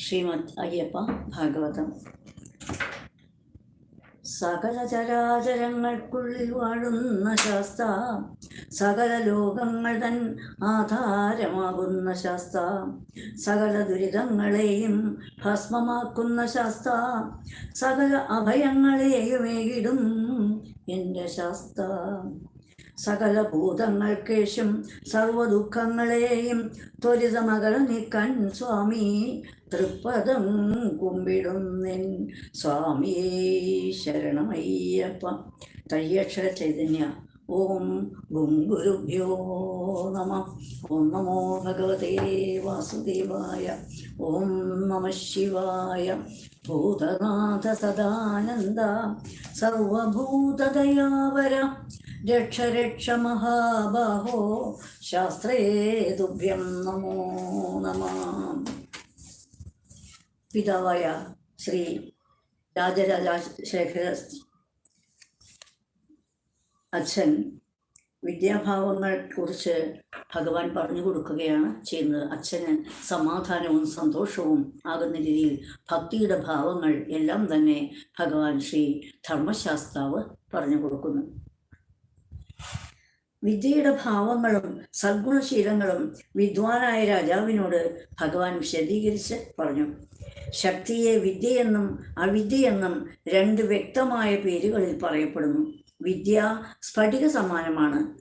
ശ്രീമദ് അയ്യപ്പ ഭാഗവതം. സകല ചരാചരങ്ങൾക്കുള്ളിൽ വാഴുന്ന ശാസ്ത സകല ലോകങ്ങൾ തൻ ആധാരമാകുന്ന ശാസ്ത സകല ദുരിതങ്ങളെയും ഭസ്മമാക്കുന്ന ശാസ്ത സകല അഭയങ്ങളെയുമേകിടും എന്റെ ശാസ്ത സകല ഭൂതങ്ങൾക്കേശും സർവദുഃഖങ്ങളെയും ത്വരിതമകല നീക്കാൻ സ്വാമി തൃപ്പദം കുമ്പിടുന്നെൻ സ്വാമിയേ ശരണമയ്യപ്പ. തയ്യക്ഷര ചൈതന്യ. ഓം ഗും ഗുരുഭ്യോ നമ. ഓം നമോ ഭഗവതേ വാസുദേവായ. ഓം നമ ശിവായ. ഭൂതനാഥ സദാനന്ദ. സർവഭൂതദയാവര. രക്ഷ രക്ഷ മഹാബാഹോ. ശാസ്ത്രേ തുഭ്യം നമോ നമ. പിതാവായ ശ്രീ രാജരാജശേഖര അച്ഛൻ വിദ്യാഭാവങ്ങളെക്കുറിച്ച് ഭഗവാൻ പറഞ്ഞു കൊടുക്കുകയാണ് ചെയ്യുന്നത്. അച്ഛന് സമാധാനവും സന്തോഷവും ആകുന്ന രീതിയിൽ ഭക്തിയുടെ ഭാവങ്ങൾ എല്ലാം തന്നെ ഭഗവാൻ ശ്രീ ധർമ്മശാസ്താവ് പറഞ്ഞു കൊടുക്കുന്നു. വിദ്യയുടെ ഭാവങ്ങളും സദ്ഗുണശീലങ്ങളും വിദ്വാനായ രാജാവിനോട് ഭഗവാൻ വിശദീകരിച്ച് പറഞ്ഞു. ശക്തിയെ വിദ്യയെന്നും അവിദ്യയെന്നും രണ്ട് വ്യക്തമായ പേരുകളിൽ പറയപ്പെടുന്നു. വിദ്യ സ്ഫടിക സമാനമാണ്.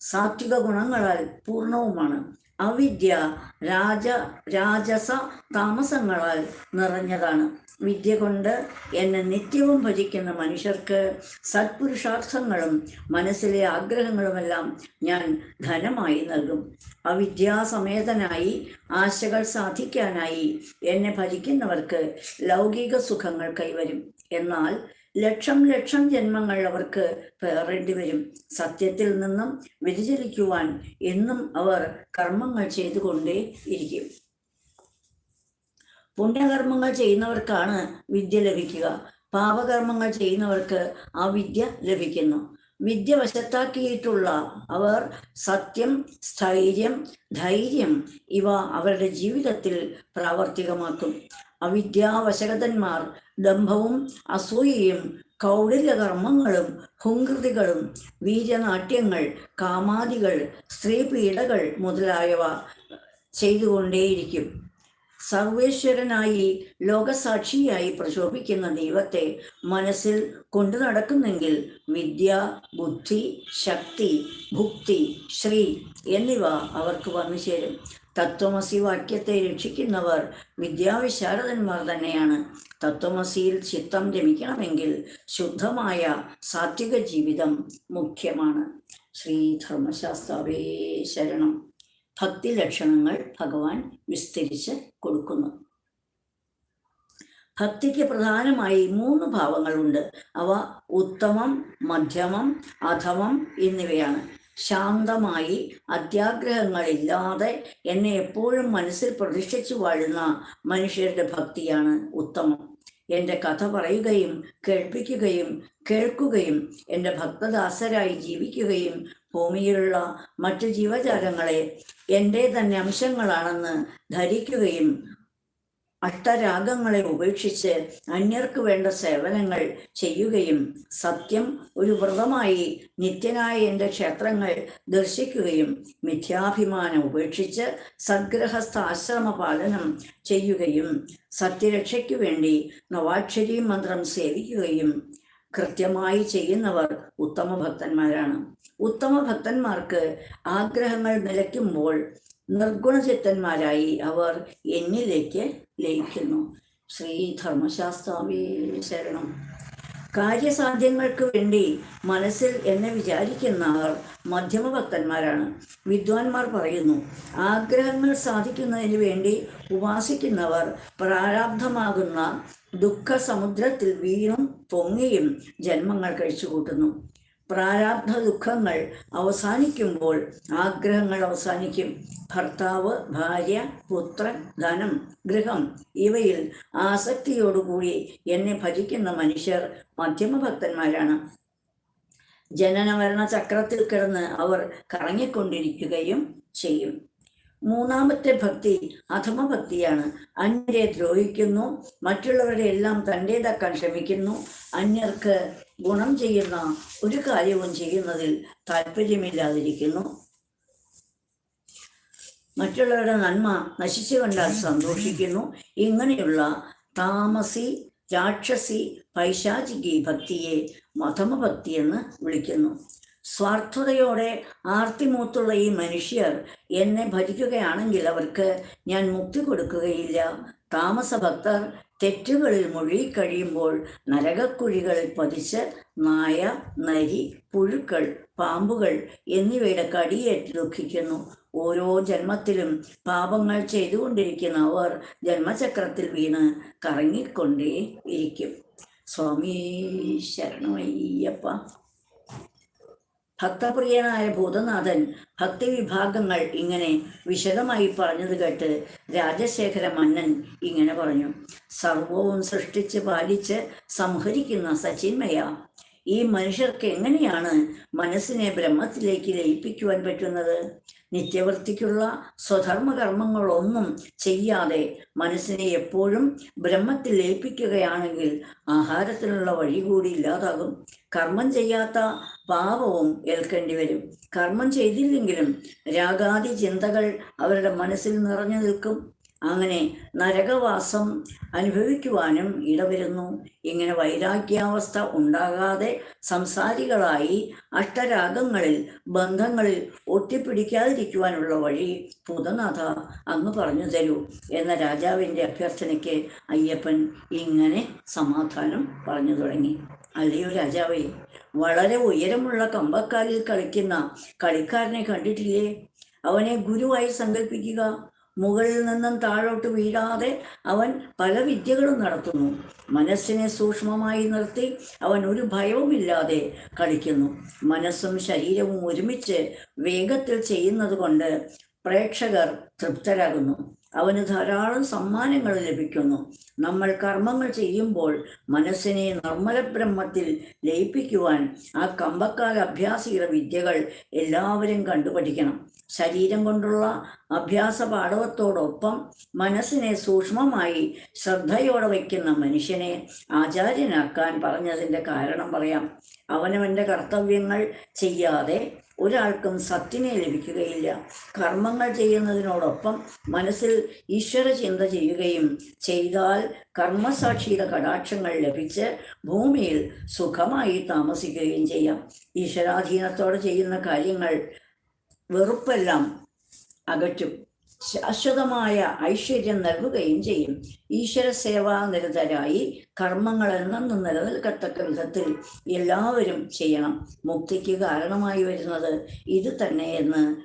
സാത്വിക ഗുണങ്ങളാൽ പൂർണവുമാണ്. അവിദ്യ രാജ രാജസ താമസങ്ങളാൽ നിറഞ്ഞതാണ്. വിദ്യ കൊണ്ട് എന്നെ നിത്യവും ഭജിക്കുന്ന മനുഷ്യർക്ക് സത്പുരുഷാർത്ഥങ്ങളും മനസ്സിലെ ആഗ്രഹങ്ങളുമെല്ലാം ഞാൻ ധനമായി നൽകും. അവിദ്യാസമേതനായി ആശകൾ സാധിക്കാനായി എന്നെ ഭജിക്കുന്നവർക്ക് ലൗകിക സുഖങ്ങൾ കൈവരും. എന്നാൽ ലക്ഷം ലക്ഷം ജന്മങ്ങൾ അവർക്ക് പേറേണ്ടി വരും. സത്യത്തിൽ നിന്നും വ്യതിചലിക്കുവാൻ എന്നും അവർ കർമ്മങ്ങൾ ചെയ്തുകൊണ്ടേ ഇരിക്കും. പുണ്യകർമ്മങ്ങൾ ചെയ്യുന്നവർക്കാണ് വിദ്യ ലഭിക്കുക. പാപകർമ്മങ്ങൾ ചെയ്യുന്നവർക്ക് ആ വിദ്യ ലഭിക്കുന്നു. വിദ്യ വശത്താക്കിയിട്ടുള്ള അവർ സത്യം സ്ഥൈര്യം ധൈര്യം ഇവ അവരുടെ ജീവിതത്തിൽ പ്രാവർത്തികമാക്കും. അവിദ്യാവശകതന്മാർ ദംഭവും അസൂയയും കൗടില്യകർമ്മങ്ങളും ഹുങ്കൃതികളും വീര്യനാട്യങ്ങൾ കാമാദികൾ സ്ത്രീപീഡകൾ മുതലായവ ചെയ്തുകൊണ്ടേയിരിക്കും. സർവേശ്വരനായി ലോകസാക്ഷിയായി പ്രശോഭിക്കുന്ന ദൈവത്തെ മനസ്സിൽ കൊണ്ടു നടക്കുന്നെങ്കിൽ വിദ്യ ബുദ്ധി ശക്തി ഭുക്തി ശ്രീ എന്നിവ അവർക്ക് വന്നു ചേരും. തത്വമസി വാക്യത്തെ രക്ഷിക്കുന്നവർ വിദ്യാവിശാരദന്മാർ തന്നെയാണ്. തത്വമസിയിൽ ചിത്തം രമിക്കണമെങ്കിൽ ശുദ്ധമായ സാത്വിക ജീവിതം മുഖ്യമാണ്. ശ്രീ ധർമ്മശാസ്താവേ ശരണം. ഭക്തി ലക്ഷണങ്ങൾ ഭഗവാൻ വിസ്തരിച്ച് കൊടുക്കുന്നു. ഭക്തിക്ക് പ്രധാനമായി മൂന്ന് ഭാവങ്ങളുണ്ട്. അവ ഉത്തമം മധ്യമം അധമം എന്നിവയാണ്. ശാന്തമായി അത്യാഗ്രഹങ്ങളില്ലാതെ എന്നെ എപ്പോഴും മനസ്സിൽ പ്രതിഷ്ഠിച്ചു വാഴുന്ന മനുഷ്യരുടെ ഭക്തിയാണ് ഉത്തമം. എന്റെ കഥ പറയുകയും കേൾപ്പിക്കുകയും കേൾക്കുകയും എന്റെ ഭക്തദാസരായി ജീവിക്കുകയും ഭൂമിയിലുള്ള മറ്റു ജീവജാലങ്ങളെ എന്റെ തന്നെ അംശങ്ങളാണെന്ന് ധരിക്കുകയും അഷ്ടരാഗങ്ങളെ ഉപേക്ഷിച്ച് അന്യർക്ക് വേണ്ട സേവനങ്ങൾ ചെയ്യുകയും സത്യം ഒരു വ്രതമായി നിത്യനായ എന്റെ ക്ഷേത്രങ്ങൾ ദർശിക്കുകയും മിഥ്യാഭിമാനം ഉപേക്ഷിച്ച് സദ്ഗ്രഹസ്ഥ ആശ്രമ പാലനം ചെയ്യുകയും സത്യരക്ഷയ്ക്കു വേണ്ടി നവാക്ഷരി മന്ത്രം സേവിക്കുകയും കൃത്യമായി ചെയ്യുന്നവർ ഉത്തമ ഭക്തന്മാരാണ് ഉത്തമ ഭക്തന്മാർക്ക് ആഗ്രഹങ്ങൾ നിലയ്ക്കുമ്പോൾ നിർഗുണചിത്തന്മാരായി അവർ എന്നിലേക്ക് ലയിക്കുന്നു. ശ്രീ ധർമ്മശാസ്താവേ ശരണം. കാര്യസാധ്യങ്ങൾക്ക് വേണ്ടി മനസ്സിൽ എന്നെ വിചാരിക്കുന്നവർ മധ്യമഭക്തന്മാരാണ്. വിദ്വാൻമാർ പറയുന്നു ആഗ്രഹങ്ങൾ സാധിക്കുന്നതിന് വേണ്ടി ഉപാസിക്കുന്നവർ പ്രാരാബ്ധമാകുന്ന ദുഃഖ സമുദ്രത്തിൽ വീണും പൊങ്ങിയും ജന്മങ്ങൾ കഴിച്ചുകൂട്ടുന്നു. പ്രാരാബ്ധ ദുഃഖങ്ങൾ അവസാനിക്കുമ്പോൾ ആഗ്രഹങ്ങൾ അവസാനിക്കും. ഭർത്താവ് ഭാര്യ പുത്രൻ ധനം ഗൃഹം ഇവയിൽ ആസക്തിയോടുകൂടി എന്നെ ഭജിക്കുന്ന മനുഷ്യർ മധ്യമഭക്തന്മാരാണ്. ജനനമരണ ചക്രത്തിൽ കിടന്ന് അവർ കറങ്ങിക്കൊണ്ടിരിക്കുകയും ചെയ്യും. മൂന്നാമത്തെ ഭക്തി അധമഭക്തിയാണ്. അന്യരെ ദ്രോഹിക്കുന്നു മറ്റുള്ളവരെ എല്ലാം തന്റേതാക്കാൻ ശ്രമിക്കുന്നു അന്യർക്ക് ഗുണം ചെയ്യുന്ന ഒരു കാര്യവും ചെയ്യുന്നതിൽ താല്പര്യമില്ലാതിരിക്കുന്നു മറ്റുള്ളവരുടെ നന്മ നശിച്ചു കണ്ടാൽ സന്തോഷിക്കുന്നു. ഇങ്ങനെയുള്ള താമസി രാക്ഷസി പൈശാചികി ഭക്തിയെ മധമഭക്തി എന്ന് വിളിക്കുന്നു. സ്വാർത്ഥതയോടെ ആർത്തിമൂത്തുള്ള ഈ മനുഷ്യർ എന്നെ ഭജിക്കുകയാണെങ്കിൽ അവർക്ക് ഞാൻ മുക്തി കൊടുക്കുകയില്ല. താമസഭക്തർ തെറ്റുകളിൽ മുഴുകിക്കഴിയുമ്പോൾ നരകക്കുഴികളിൽ പതിച്ച് നായ നരി പുഴുക്കൾ പാമ്പുകൾ എന്നിവയുടെ കടിയേറ്റ് ദുഃഖിക്കുന്നു. ഓരോ ജന്മത്തിലും പാപങ്ങൾ ചെയ്തുകൊണ്ടിരിക്കുന്ന അവർ ജന്മചക്രത്തിൽ വീണ് കറങ്ങിക്കൊണ്ടേ ഇരിക്കും സ്വാമി ശരണമയ്യപ്പ. ഭക്തപ്രിയനായ ഭൂതനാഥൻ ഭക്തിവിഭാഗങ്ങൾ ഇങ്ങനെ വിശദമായി പറഞ്ഞത് കേട്ട് രാജശേഖര മന്നൻ ഇങ്ങനെ പറഞ്ഞു സർവവും സൃഷ്ടിച്ച് പാലിച്ച് സംഹരിക്കുന്ന സച്ചിന്മയ ഈ മനുഷ്യർക്ക് എങ്ങനെയാണ് മനസ്സിനെ ബ്രഹ്മത്തിലേക്ക് ലയിപ്പിക്കുവാൻ പറ്റുന്നത്? നിത്യവൃത്തിക്കുള്ള സ്വധർമ്മകർമ്മങ്ങളൊന്നും ചെയ്യാതെ മനസ്സിനെ എപ്പോഴും ബ്രഹ്മത്തിൽ ലയിപ്പിക്കുകയാണെങ്കിൽ ആഹാരത്തിനുള്ള വഴി കൂടി ഇല്ലാതാകും. കർമ്മം ചെയ്യാത്ത പാപവും ഏൽക്കേണ്ടി വരും. കർമ്മം ചെയ്തില്ലെങ്കിലും രാഗാദി ചിന്തകൾ അവരുടെ മനസ്സിൽ നിറഞ്ഞു നിൽക്കും. അങ്ങനെ നരകവാസം അനുഭവിക്കുവാനും ഇടവരുന്നു. ഇങ്ങനെ വൈരാഗ്യാവസ്ഥ ഉണ്ടാകാതെ സംസാരികളായി അഷ്ടരാഗങ്ങളിൽ ബന്ധങ്ങളിൽ ഒട്ടിപ്പിടിക്കാതിരിക്കുവാനുള്ള വഴി ഭൂതനാഥ അങ്ങ് പറഞ്ഞു തരൂ എന്ന രാജാവിന്റെ അഭ്യർത്ഥനയ്ക്ക് അയ്യപ്പൻ ഇങ്ങനെ സമാധാനം പറഞ്ഞു തുടങ്ങി. അല്ലയോ രാജാവേ വളരെ ഉയരമുള്ള കമ്പക്കാലിൽ കളിക്കുന്ന കളിക്കാരനെ കണ്ടിട്ടില്ലേ? അവനെ ഗുരുവായി സങ്കല്പിക്കുക മുകളിൽ നിന്നും താഴോട്ട് വീഴാതെ അവൻ പല വിദ്യകളും നടത്തുന്നു. മനസ്സിനെ സൂക്ഷ്മമായി നിർത്തി അവൻ ഒരു ഭയവുമില്ലാതെ കളിക്കുന്നു. മനസ്സും ശരീരവും ഒരുമിച്ച് വേഗത്തിൽ ചെയ്യുന്നത് കൊണ്ട് പ്രേക്ഷകർ തൃപ്തരാകുന്നു. അവന് ധാരാളം സമ്മാനങ്ങൾ ലഭിക്കുന്നു. നമ്മൾ കർമ്മങ്ങൾ ചെയ്യുമ്പോൾ മനസ്സിനെ നിർമ്മല ബ്രഹ്മത്തിൽ ലയിപ്പിക്കുവാൻ ആ കമ്പക്കാല അഭ്യാസിയുടെ വിദ്യകൾ എല്ലാവരും കണ്ടുപഠിക്കണം. ശരീരം കൊണ്ടുള്ള അഭ്യാസ പാടവത്തോടൊപ്പം മനസ്സിനെ സൂക്ഷ്മമായി ശ്രദ്ധയോടെ വയ്ക്കുന്ന മനുഷ്യനെ ആചാര്യനാക്കാൻ പറഞ്ഞതിന്റെ കാരണം പറയാം. അവനവന്റെ കർത്തവ്യങ്ങൾ ചെയ്യാതെ ഒരാൾക്കും സത്തിനെ ലഭിക്കുകയില്ല. കർമ്മങ്ങൾ ചെയ്യുന്നതിനോടൊപ്പം മനസ്സിൽ ഈശ്വര ചിന്ത ചെയ്യുകയും ചെയ്താൽ കർമ്മസാക്ഷിയുടെ കടാക്ഷങ്ങൾ ലഭിച്ച് ഭൂമിയിൽ സുഖമായി താമസിക്കുകയും ചെയ്യാം. ഈശ്വരാധീനത്തോടെ ചെയ്യുന്ന കാര്യങ്ങൾ വെറുപ്പെല്ലാം അകറ്റും. ശാശ്വതമായ ഐശ്വര്യം നൽകുകയും ചെയ്യും. ഈശ്വര സേവാനിരതരായി കർമ്മങ്ങൾ എന്നെന്നും നിലനിൽക്കത്തക്ക വിധത്തിൽ എല്ലാവരും ചെയ്യണം. മുക്തിക്ക് കാരണമായി വരുന്നത് ഇത് തന്നെയെന്ന്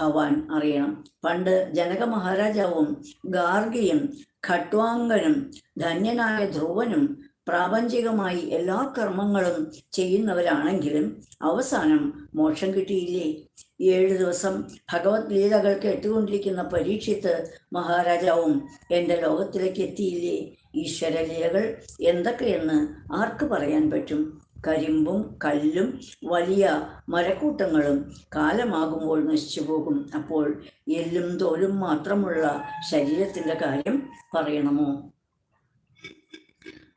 ഭവാൻ അറിയണം. പണ്ട് ജനക മഹാരാജാവും ഗാർഗിയും ഖട്വാങ്കനും ധന്യനായ ധ്രുവനും പ്രാപഞ്ചികമായി എല്ലാ കർമ്മങ്ങളും ചെയ്യുന്നവരാണെങ്കിലും അവസാനം മോക്ഷം കിട്ടിയില്ലേ? ഏഴു ദിവസം ഭഗവത്ഗീതകൾ കേട്ടുകൊണ്ടിരിക്കുന്ന പരീക്ഷിത്ത് മഹാരാജാവും എന്റെ ലോകത്തിലേക്ക് എത്തിയില്ലേ? ഈശ്വരലീലകൾ എന്തൊക്കെയെന്ന് ആർക്ക് പറയാൻ പറ്റും? കരിമ്പും കല്ലും വലിയ മരക്കൂട്ടങ്ങളും കാലമാകുമ്പോൾ നശിച്ചു പോകും. അപ്പോൾ എല്ലും തോലും മാത്രമുള്ള ശരീരത്തിന്റെ കാര്യം പറയണമോ?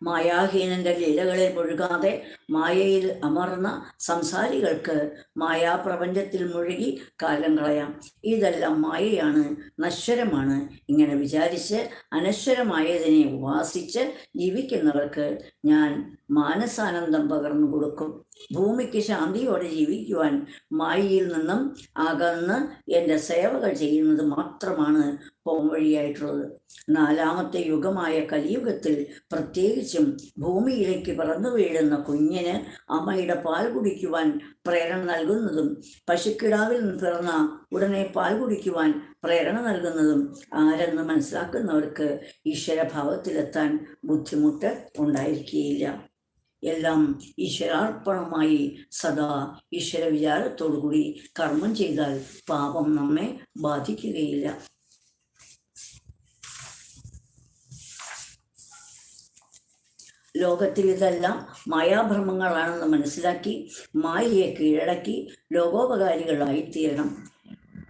മായാഹീനന്റെ ലീലകളിൽ മുഴുകാതെ മായയിൽ അമർന്ന സംസാരികൾക്ക് മായാപ്രപഞ്ചത്തിൽ മുഴുകി കാലം കളയാം. ഇതെല്ലാം മായയാണ് നശ്വരമാണ്. ഇങ്ങനെ വിചാരിച്ച് അനശ്വരമായതിനെ ഉപാസിച്ച് ജീവിക്കുന്നവർക്ക് ഞാൻ മാനസാനന്ദം പകർന്നു കൊടുക്കും. ഭൂമിക്ക് ശാന്തിയോടെ ജീവിക്കുവാൻ മായയിൽ നിന്നും അകന്ന് എന്റെ സേവകൾ ചെയ്യുന്നത് മാത്രമാണ് പോംവഴിയായിട്ടുള്ളത് നാലാമത്തെ യുഗമായ കലിയുഗത്തിൽ പ്രത്യേകിച്ചും ഭൂമിയിലേക്ക് പറന്നു വീഴുന്ന കുഞ്ഞിന് അമ്മയുടെ പാൽ കുടിക്കുവാൻ പ്രേരണ നൽകുന്നതും പശുക്കിടാവിൽ നിന്ന് പിറന്ന ഉടനെ പാൽ കുടിക്കുവാൻ പ്രേരണ നൽകുന്നതും ആരെന്ന് മനസ്സിലാക്കുന്നവർക്ക് ഈശ്വരഭാവത്തിലെത്താൻ ബുദ്ധിമുട്ട് ഉണ്ടായിരിക്കുകയില്ല. എല്ലാം ഈശ്വരാർപ്പണമായി സദാ ഈശ്വര വിചാരത്തോടുകൂടി കർമ്മം ചെയ്താൽ പാപം നമ്മെ ബാധിക്കുകയില്ല. ലോകത്തിൽ ഇതെല്ലാം മായാഭ്രമങ്ങളാണെന്ന് മനസ്സിലാക്കി മായയെ കീഴടക്കി ലോകോപകാരികളായി തീരണം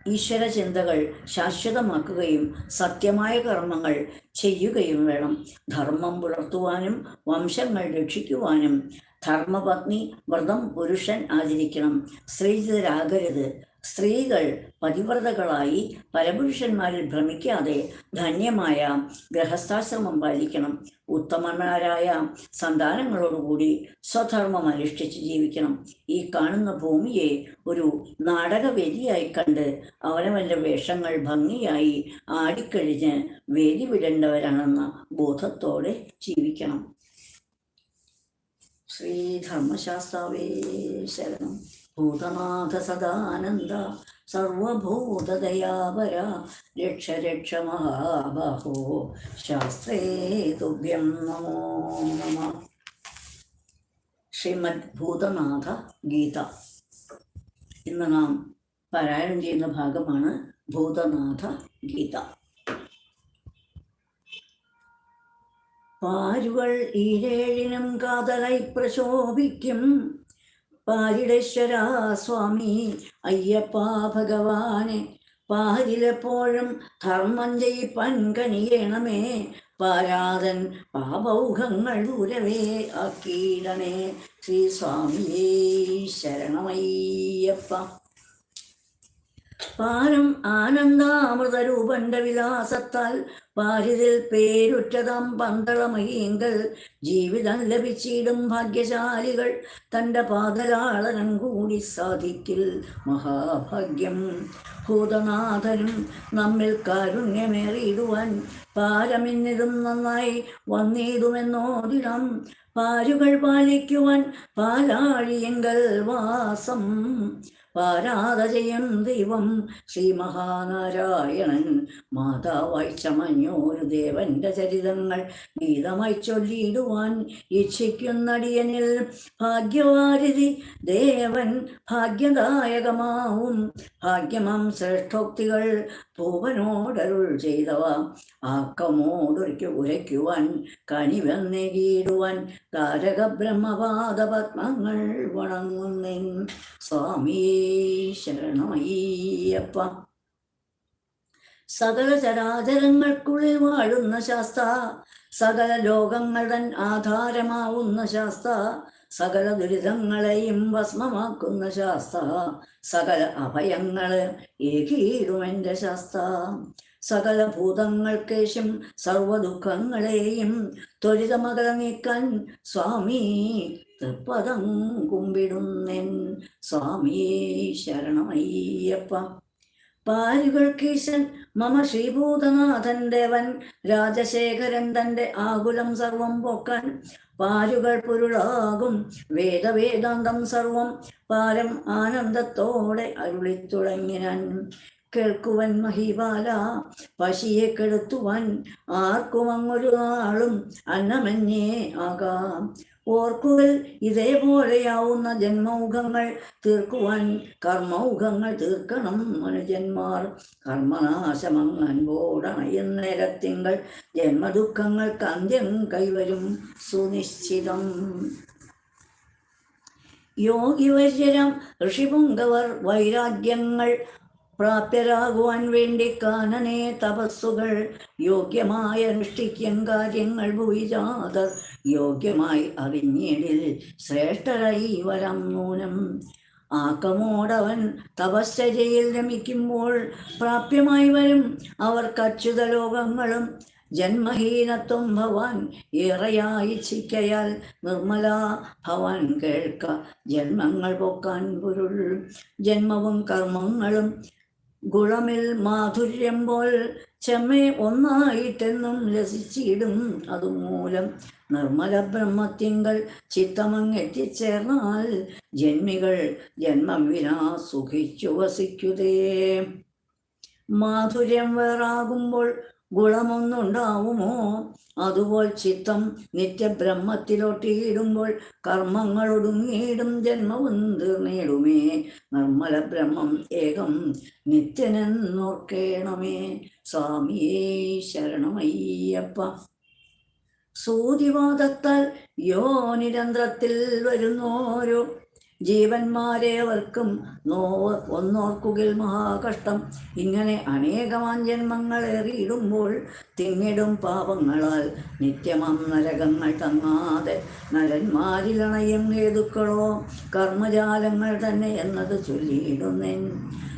ഈശ്വര ചിന്തകൾ ശാശ്വതമാക്കുകയും സത്യമായ കർമ്മങ്ങൾ ചെയ്യുകയും വേണം. ധർമ്മം പുലർത്തുവാനും വംശങ്ങൾ രക്ഷിക്കുവാനും ധർമ്മപത്നി വ്രതം പുരുഷൻ ആചരിക്കണം. സ്ത്രീജിതരാകരുത് സ്ത്രീകൾ പതിവ്രതകളായി പരപുരുഷന്മാരിൽ ഭ്രമിക്കാതെ ധന്യമായ ഗൃഹസ്ഥാശ്രമം പാലിക്കണം. ഉത്തമന്മാരായ സന്താനങ്ങളോടുകൂടി സ്വധർമ്മം അനുഷ്ഠിച്ച് ജീവിക്കണം. ഈ കാണുന്ന ഭൂമിയെ ഒരു നാടകവേദിയായി കണ്ട് അവനവന്റെ വേഷങ്ങൾ ഭംഗിയായി ആടിക്കഴിഞ്ഞ് വേദി വിടേണ്ടവരാണെന്ന ബോധത്തോടെ ജീവിക്കണം. ശ്രീധർമ്മശാസ്താവേ ശരണം. ഭൂതനാഥ സദാനന്ദ സർവഭൂതദയാപര രക്ഷ രക്ഷ മഹാബാഹോ ശാസ്ത്രേ തുഭ്യം നമോ നമ ശ്രീമദ് ഭൂതനാഥ ഗീത ഇന്ന് നാം പാരായണം ചെയ്യുന്ന ഭാഗമാണ് ഭൂതനാഥ ഗീത പാരുകൾ ഈരേഴിനും കാതലായി പ്രശോഭിക്കും. പാരിടേശ്വര സ്വാമി അയ്യപ്പ ഭഗവാനെ പാരിലെപ്പോഴും ധർമ്മം ചെയ്യിപ്പാൻ കനിയണമേ പാരാതൻ പാപൗഹങ്ങൾ ദൂരവേ ആക്കിയിടണേ ശ്രീ സ്വാമിയേ ശരണമയ്യപ്പ. പാരം ആനന്ദാമൃതരൂപന്റെ വിലാസത്താൽ പാരിതിൽ പേരുറ്റതാം പന്തളമഹീങ്കൽ ജീവിതം ലഭിച്ചിടും ഭാഗ്യശാലികൾ തന്റെ പാതലാളനം കൂടി സാധിക്കിൽ മഹാഭാഗ്യം. ഭൂതനാഥനും നമ്മിൽ കാരുണ്യമേറിയിടുവാൻ പാരമിന്നിതും നന്നായി വന്നിടുമെന്നോതിടം പാരുകൾ പാലിക്കുവാൻ പാലാഴിയെങ്കൽ വാസം. പാരാതജയം ദൈവം. ശ്രീ മഹാനാരായണൻ മാതാവായി ചമഞ്ഞോരു ദേവന്റെ ചരിതങ്ങൾ ഗീതമായി ചൊല്ലിയിടുവാൻ ഇച്ഛിക്കുന്നടിയനിൽ ഭാഗ്യവാരിധി ദേവൻ ഭാഗ്യദായകമാവും. ഭാഗ്യമം ശ്രേഷ്ഠോക്തികൾ ഭൂവനോടരുൾ ചെയ്തവ ആക്കമോടൊരിക്കു ഉരയ്ക്കുവാൻ കനിവെന്നേകിയിടുവാൻ താരക ബ്രഹ്മപാദ പത്മങ്ങൾ വണങ്ങുന്നിൻ സ്വാമിയേ ശരണമയ്യപ്പ. സകല ചരാചരങ്ങൾക്കുള്ളിൽ വാഴുന്ന ശാസ്ത സകല ലോകങ്ങൾ തൻ ആധാരമാവുന്ന ശാസ്ത സകല ദുരിതങ്ങളെയും ഭസ്മമാക്കുന്ന ശാസ്ത സകല അഭയങ്ങൾ ഏകീടുമെന്റെ ശാസ്ത സകല ഭൂതങ്ങൾക്കേശം സർവദുഃഖങ്ങളെയും ത്വരിതമകല നീക്കാൻ സ്വാമി തൃപ്പദം കുമ്പിടുന്നെൻ. സ്വാമിയേ ശരണമയ്യപ്പ. പാരുകൾക്കീശൻ മമ ശ്രീഭൂതനാഥൻ ദേവൻ രാജശേഖരൻ തന്റെ ആകുലം സർവം പോക്കാൻ പാരുകൾ പൊരുളാകും. വേദവേദാന്തം സർവം പാരം ആനന്ദത്തോടെ അരുളിത്തുടങ്ങിനാൻ. കേൾക്കുവൻ മഹിപാല പശിയെ കെടുത്തുവാൻ. ആർക്കും അങ്ങൊരു നാളും അന്നമന്യേ ആകാം. ഓർക്കുകൾ ഇതേപോലെയാവുന്ന ജന്മൗഖങ്ങൾ തീർക്കുവാൻ കർമ്മൗഖങ്ങൾ തീർക്കണം മനുജന്മാർ. കർമ്മനാശമങ്ങൻപോടണയുന്നേരത്തിങ്കൾ ജന്മദുഃഖങ്ങൾക്ക് അന്ത്യം കൈവരും സുനിശ്ചിതം. യോഗിവര്യരം ഋഷിപുങ്കവർ വൈരാഗ്യങ്ങൾ പ്രാപ്യരാകുവാൻ വേണ്ടി കാനനെ തപസ്സുകൾ യോഗ്യമായി അനുഷ്ഠിക്കും കാര്യങ്ങൾ ഭൂയിജാതർ യോഗ്യമായി അറിഞ്ഞിടിൽ ശ്രേഷ്ഠരായി വരം നൂനം ആക്കമോടവൻ തപശ്ചര്യയിൽ രമിക്കുമ്പോൾ പ്രാപ്യമായി വരും അവർക്ക് അച്യുത ലോകങ്ങളും ജന്മഹീനത്വം ഭവാൻ ഏറെയായി ചിക്കയാൽ നിർമ്മല ഭവാൻ കേൾക്ക ജന്മങ്ങൾ പൊക്കാൻ പൊരുൾ. ജന്മവും കർമ്മങ്ങളും ഗുണമിൽ മാധുര്യം പോൽ ചെമ്മേ ഒന്നായിട്ടെന്നും രസിച്ചിടും അതുമൂലം നിർമ്മല ബ്രഹ്മത്തിങ്കൾ ചിത്തമങ്ങെത്തിച്ചേർന്നാൽ ജന്മികൾ ജന്മം വിനാ സുഖിച്ചു വസിക്കുതേ. മാധുര്യം വേറാകുമ്പോൾ ഗുണമൊന്നുണ്ടാവുമോ? അതുപോൽ ചിത്തം നിത്യബ്രഹ്മത്തിലോട്ടിയിടുമ്പോൾ കർമ്മങ്ങളൊടുങ്ങിയിടും ജന്മവും തീർന്നിടുമേ. നിർമ്മല ബ്രഹ്മം ഏകം നിത്യനെന്നോർക്കേണമേ. സ്വാമിയേ ശരണമയ്യപ്പ. സൂതിവാദത്താൽ യോ നിരന്തരത്തിൽ വരുന്നോരോ ജീവന്മാരേവർക്കും നോവ് ഒന്നോർക്കുകിൽ മഹാകഷ്ടം. ഇങ്ങനെ അനേകമാൻ ജന്മങ്ങൾ ഏറിയിടുമ്പോൾ തിങ്ങിടും പാപങ്ങളാൽ നിത്യമാം നരകങ്ങൾ തങ്ങാതെ നരന്മാരിലണയും ഹേതുക്കളോ കർമ്മജാലങ്ങൾ തന്നെ എന്നത് ചൊല്ലിയിടുന്നേൻ.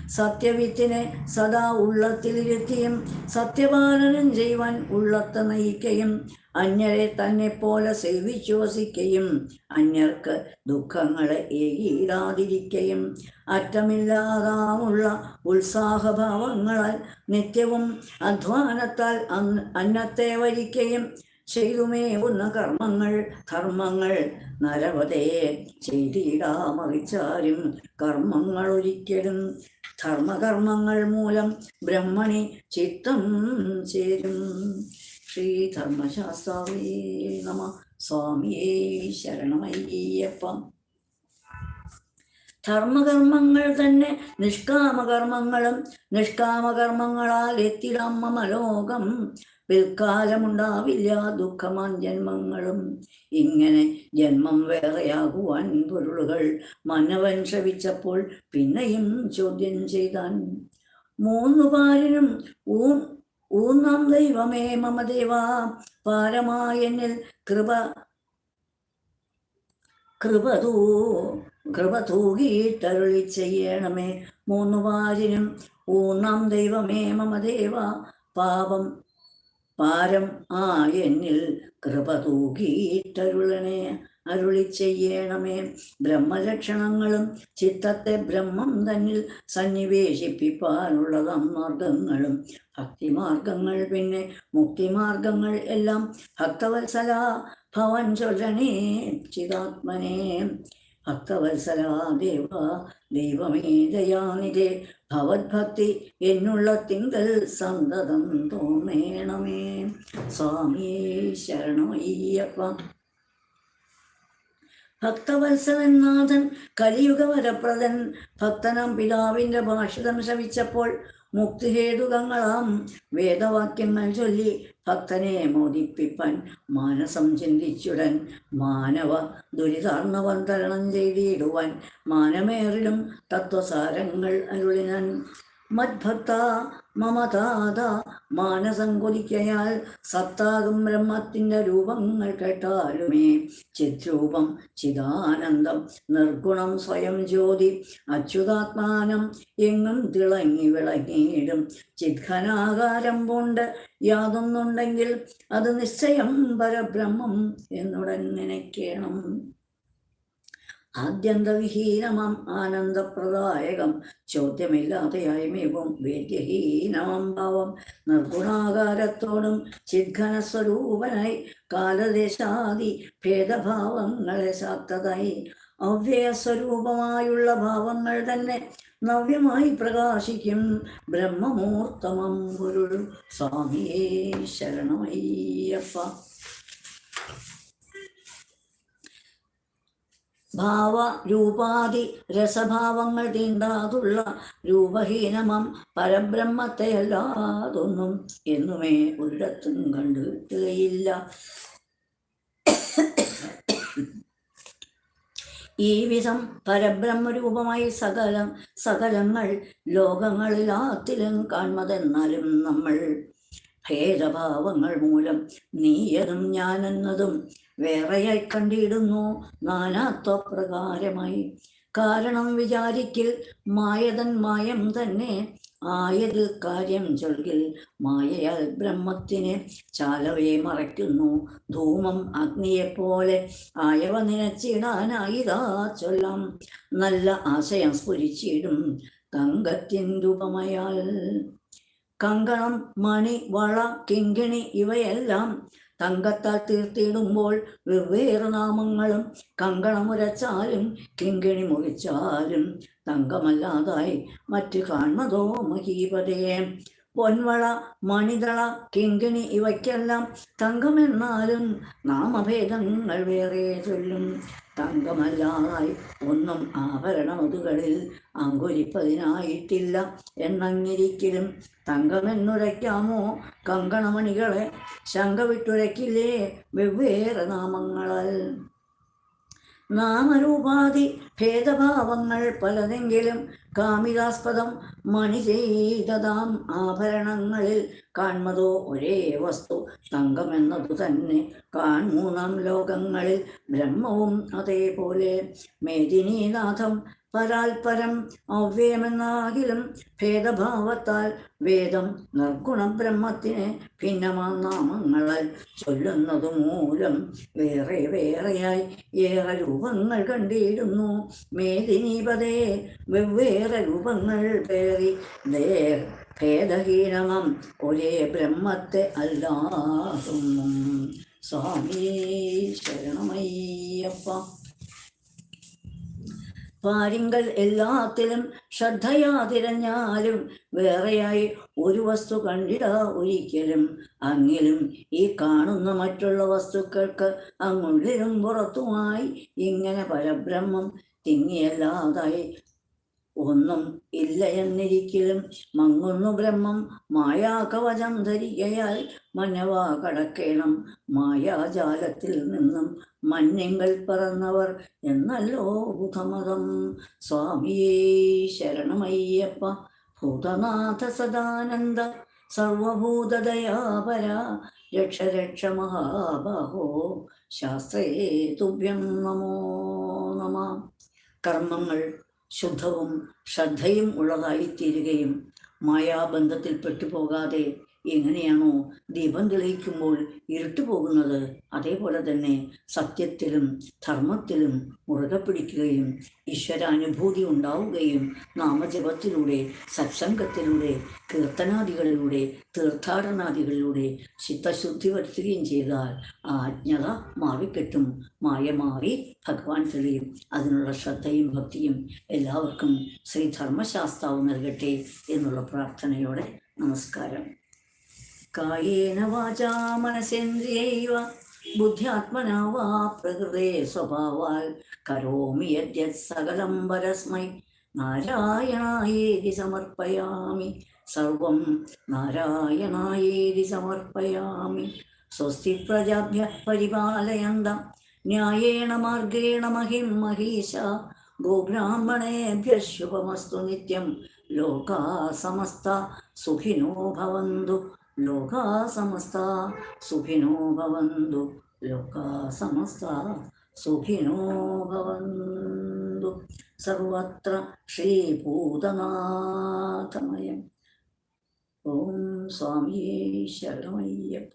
സത്യവിത്തിനെ സദാ ഉള്ളത്തിലിരുത്തിയും സത്യപാലനം ചെയ്യുവാൻ ഉള്ളത്ത് നയിക്കയും അന്യരെ തന്നെ പോലെ സേവിശ്വസിക്കുകയും അന്യർക്ക് ദുഃഖങ്ങളെ ഏകിയിടാതിരിക്കയും. അറ്റമില്ലാതാവുള്ള ഉത്സാഹഭാവങ്ങളാൽ നിത്യവും അധ്വാനത്താൽ അന്ന് അന്നത്തെ വരിക്കുകയും ചെയ്തുമേവുന്ന കർമ്മങ്ങൾ. ധർമ്മങ്ങൾ നരവതേ ചെയ്തിടാമറിച്ചാലും കർമ്മങ്ങൾ ഒരിക്കലും. ധർമ്മകർമ്മങ്ങൾ മൂലം ബ്രഹ്മണി ചിത്തം ചേരും. ശ്രീ ധർമ്മശാസ്താവേ നമ. സ്വാമിയേ ശരണമയ്യപ്പം. ധർമ്മകർമ്മങ്ങൾ തന്നെ നിഷ്കാമകർമ്മങ്ങളും നിഷ്കാമകർമ്മങ്ങളാൽ എത്തിടാം മമലോകം പിൽക്കാലമുണ്ടാവില്ല ദുഃഖമാൻ ജന്മങ്ങളും ഇങ്ങനെ ജന്മം വേറെയാകുവാൻ പൊരുളുകൾ മനവൻ ശ്രവിച്ചപ്പോൾ പിന്നെയും ചോദ്യം ചെയ്താൻ. മൂന്നു പാലിനും ഊ ഊന്നാം ദൈവമേ മമ ദേവാ പാരമായനിൽ കൃപ കൃപ തൂ കൃപ തൂകിയിട്ടരുളി ചെയ്യണമേ. മൂന്നു വാരിനും ഊന്നാം ദൈവമേ മമ ദേവ പാപം പാരം ആ എന്നിൽ കൃപ തൂകിയിട്ടരുളണേ. അരുളി ചെയ്യണമേ. ബ്രഹ്മലക്ഷണങ്ങളും ചിത്തത്തെ ബ്രഹ്മം തന്നിൽ സന്നിവേശിപ്പിപ്പാനുള്ളതാം മാർഗങ്ങളും. ഭക്തിമാർഗങ്ങൾ പിന്നെ മുക്തിമാർഗങ്ങൾ എല്ലാം ഭക്തവത്സല ഭവൻ ചൊല്ലണേ ചിതാത്മനെ. ഭക്തവത്സല ദേവ ദൈവമേ ദയാനിധേ. ഭവത്ഭക്തി എന്നുള്ള തിങ്കൽ സന്തതം തോന്നേണമേ. സ്വാമിയേ ശരണമയ്യപ്പ. ഭക്തവത്സലൻ നാഥൻ കലിയുഗ വരപ്രദൻ ഭക്തനം പിതാവിന്റെ ഭാഷിതം ശവിച്ചപ്പോൾ മുക്തിഹേതുകങ്ങളാം വേദവാക്യങ്ങൾ ചൊല്ലി ഭക്തനെ മോദിപ്പിപ്പാൻ മാനസം ചിന്തിച്ചുടൻ മാനവ ദുരിതാർണവന്തരണം ചെയ്തിടുവാൻ മാനമേറിലും തത്വസാരങ്ങൾ അരുളിനൻ. മദ്ഭക്ത മമതാത മാനസം സത്താകും ബ്രഹ്മത്തിന്റെ രൂപങ്ങൾ കേട്ടാലുമേ ചിത്രൂപം ചിദാനന്ദം നിർഗുണം സ്വയം ജ്യോതി അച്യുതാത്മാനം എങ്ങും തിളങ്ങി വിളങ്ങിയിടും. ചിത്ഘനാകാരം കൊണ്ട് യാതൊന്നുണ്ടെങ്കിൽ അത് നിശ്ചയം പരബ്രഹ്മം എന്നുടൻ നനയ്ക്കണം ആദ്യന്തവിഹീനമം ആനന്ദപ്രദായകം. ചോദ്യമില്ലാതെയായ്മയും വേദ്യഹീനമം ഭാവം നിർഗുണാകാരത്തോടും ചിദ്ഘനസ്വരൂപനായി കാലദേശാദി ഭേദഭാവങ്ങളെ സാത്തതായി അവ്യയസ്വരൂപമായുള്ള ഭാവങ്ങൾ തന്നെ നവ്യമായി പ്രകാശിക്കും. ബ്രഹ്മമൂർത്തമം ഗുരു സ്വാമിയേ ശരണമയ്യപ്പ. ഭാവ രൂപാതി രസഭാവങ്ങൾ തീണ്ടാതുള്ള രൂപഹീനമം പരബ്രഹ്മത്തെ അല്ലാതൊന്നും എന്നുമേ ഒരിടത്തും കണ്ടു കിട്ടുകയില്ല ഈ വിധം പരബ്രഹ്മരൂപമായി സകലം സകലങ്ങൾ ലോകങ്ങളിലാത്തിലും കാണുന്നതെന്നാലും നമ്മൾ ഭേദഭാവങ്ങൾ മൂലം നീയതും ഞാനെന്നതും വേറെയായി കണ്ടിടുന്നു നാനാത്വപ്രകാരമായി. കാരണം വിചാരിക്കിൽ മായതൻ മായം തന്നെ ആയതിൽ കാര്യം ചൊൽകിൽ. മായയാൽ ബ്രഹ്മത്തിന് ചാലവയെ മറയ്ക്കുന്നു. ധൂമം അഗ്നിയെപ്പോലെ ആയവ നിനച്ചിടാനായിതാ ചൊല്ലാം. നല്ല ആശയം സ്ഫുരിച്ചിടും തങ്കത്തിൻ രൂപമയാൽ. കങ്കണം മണി വള കിങ്കിണി ഇവയെല്ലാം തങ്കത്താൽ തീർത്തിടുമ്പോൾ വെവ്വേറെ നാമങ്ങളും കങ്കണമുരച്ചാലും കിങ്കിണി മുറിച്ചാലും തങ്കമല്ലാതായി മറ്റു കാൺമതോ മഹീപതയെ പൊൻവള മണിതള കിങ്കിണി ഇവയ്ക്കെല്ലാം തങ്കമെന്നാലും നാമഭേദങ്ങൾ വേറെ ചൊല്ലും. തങ്കമല്ലാതായി ഒന്നും ആഭരണമതുകളിൽ അങ്കുരിപ്പതിനായിട്ടില്ല. എന്നങ്ങിരിക്കലും തങ്കമെന്നുരയ്ക്കാമോ കങ്കണമണികളെ? ശങ്ക വിട്ടുരയ്ക്കില്ലേ വെവ്വേറെ നാമങ്ങളാൽ? നാമരൂപാധി ഭേദഭാവങ്ങൾ പലതെങ്കിലും കാമികാസ്പദം മണി ചെയ്തതാം ആഭരണങ്ങളിൽ കാൺമതോ ഒരേ വസ്തു തങ്കമെന്നതു തന്നെ. കാൺമൂന്നാം ലോകങ്ങളിൽ ബ്രഹ്മവും അതേപോലെ. മേദിനീനാഥം പരാൽപരം അവ്യമെന്നാകിലും ഭേദഭാവത്താൽ വേദം നിർഗുണ ബ്രഹ്മത്തിന് ഭിന്നമാം നാമങ്ങളാൽ ചൊല്ലുന്നതു മൂലം വേറെ വേറെയായി ഏറെ രൂപങ്ങൾ കണ്ടിടുന്നു മേദിനീപതേ വെവ്വേറെ രൂപങ്ങൾ പേറി ദേ ഭേദഹീനമം ഒരേ ബ്രഹ്മത്തെ അല്ലാഹും സ്വാമി ശരണമയ്യപ്പ. പാരിങ്കൽ എല്ലാത്തിലും ശ്രദ്ധയാ തിരഞ്ഞാലും വേറെയായി ഒരു വസ്തു കണ്ടിട ഒരിക്കലും. അങ്ങിലും ഈ കാണുന്ന മറ്റുള്ള വസ്തുക്കൾക്ക് അങ്ങുള്ളിലും പുറത്തുമായി ഇങ്ങനെ പരബ്രഹ്മം തിങ്ങിയല്ലാതായി ഒന്നും ഇല്ല എന്നിരിക്കലും മങ്ങുന്നു ബ്രഹ്മം. മായാകവചം ധരികയാൽ മനവാ കടക്കേണം. മായാജാലത്തിൽ നിന്നും മഞ്ഞങ്ങൾ പറന്നവർ എന്നല്ലോ ബുധമതം. സ്വാമിയേ ശരണമയ്യപ്പ ഭൂതനാഥ സദാനന്ദ സർവഭൂതദയാപര രക്ഷ രക്ഷ മഹാബാഹോ ശാസ്ത്രേ തുഭ്യം നമോ നമ. കർമ്മങ്ങൾ ശുദ്ധവും ശ്രദ്ധയും ഉള്ളതായിത്തീരുകയും മായാബന്ധത്തിൽ പെട്ടുപോകാതെ എങ്ങനെയാണോ ദീപം തെളിയിക്കുമ്പോൾ ഇരുട്ടു പോകുന്നത്? അതേപോലെ തന്നെ സത്യത്തിലും ധർമ്മത്തിലും മുറുകെ പിടിക്കുകയും ഈശ്വരാനുഭൂതി ഉണ്ടാവുകയും നാമജപത്തിലൂടെ സത്സംഗത്തിലൂടെ കീർത്തനാദികളിലൂടെ തീർത്ഥാടനാദികളിലൂടെ ചിത്തശുദ്ധി വരുത്തുകയും ചെയ്താൽ ആ അജ്ഞത മാറിക്കെട്ടും മായ മാറി ഭഗവാൻ തെളിയും. അതിനുള്ള ശ്രദ്ധയും ഭക്തിയും എല്ലാവർക്കും ശ്രീ ധർമ്മശാസ്താവ് നൽകട്ടെ എന്നുള്ള പ്രാർത്ഥനയോടെ നമസ്കാരം. കായേന വാചാ മനസേന്ദ്രിയൈവ. ബുദ്ധ്യാത്മനാ വാ പ്രകൃതേ സ്വഭാവാൽ. കരോമി യദ്യത് സകലം പരസ്മൈ. നാരായണായേതി സമർപ്പയാമി. സർവം നാരായണായേതി സമർപ്പയാമി. സ്വസ്തി പ്രജാഭ്യ പരിപാലയന്ത. ന്യായേണ മാർഗേണ മഹിം മഹീശ. ഗോബ്രാഹ്മണേഭ്യ ശുഭമസ്തു നിത്യം. ലോകാ സമസ്ത സുഖിനോ ഭവന്തു. ലോകാ സമസ്ത സുഖിനോ ഭവന്തു ലോകാ സമസ്ത സുഖിനോ ഭവന്തു സർവത്ര ശ്രീഭൂതനാഥമയം ഓം സ്വാമിയേ ശരണമയ്യപ്പ